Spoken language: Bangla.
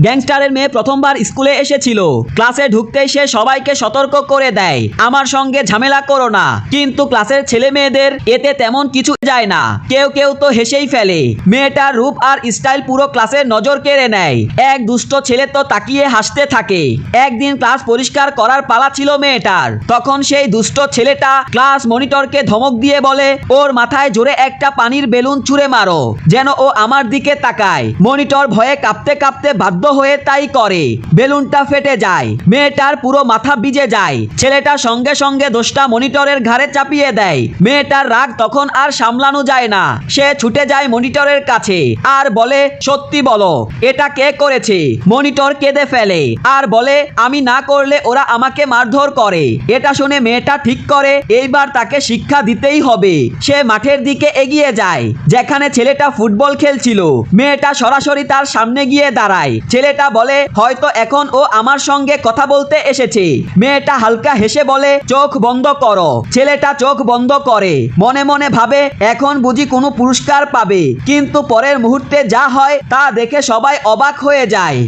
গ্যাংস্টারের মেয়ে প্রথমবার স্কুলে এসেছিল। ক্লাসে ঢুকতেই সে সবাইকে সতর্ক করে দেয়। আমার সঙ্গে ঝামেলা করো না। কিন্তু ক্লাসের ছেলে মেয়েদের এতে তেমন কিছু যায় না। কেউ কেউ তো হেসেই ফেলে। মেয়েটার রূপ আর স্টাইল পুরো ক্লাসের নজর কেড়ে নেয়। এক দুষ্ট ছেলে তো তাকিয়ে হাসতে থাকে। একদিন ক্লাস পরিষ্কার করার পালা ছিল মেয়েটার। তখন সেই দুষ্ট ছেলেটা ক্লাস মনিটরকে ধমক দিয়ে বলে, ওর মাথায় জোরে একটা পানির বেলুন ছুঁড়ে মারো, যেন ও আমার দিকে তাকায়। মনিটর ভয়ে কাঁপতে কাঁপতে বাধ্য হয়ে তাই করে। বেলুনটা ফেটে যায়। মেয়েটার পুরো মাথা ভিজে যায়। ছেলেটা সঙ্গে সঙ্গে দোষটা মনিটরের ঘাড়ে চাপিয়ে দেয়। মেয়েটার রাগ তখন আর সামলানো যায় না। সে ছুটে যায় মনিটরের কাছে। আর বলে, সত্যি বলো, এটা কে করেছে? মনিটর কেঁদে ফেলে। আর বলে, আমি না করলে ওরা আমাকে মারধর করে। এটা শুনে মেয়েটা ঠিক করে, এইবার তাকে শিক্ষা দিতেই হবে। সে মাঠের দিকে এগিয়ে যায়, যেখানে ছেলেটা ফুটবল খেলছিল। মেয়েটা সরাসরি তার সামনে গিয়ে দাঁড়ায়। ছেলেটা বলে, হয়তো এখন ও আমার সঙ্গে কথা বলতে এসেছে। মেয়েটা হালকা হেসে বলে, চোখ বন্ধ করো। ছেলেটা চোখ বন্ধ করে। মনে মনে ভাবে, এখন বুঝি কোনো পুরস্কার পাবে। কিন্তু পরের মুহূর্তে যা হয় তা দেখে সবাই অবাক হয়ে যায়।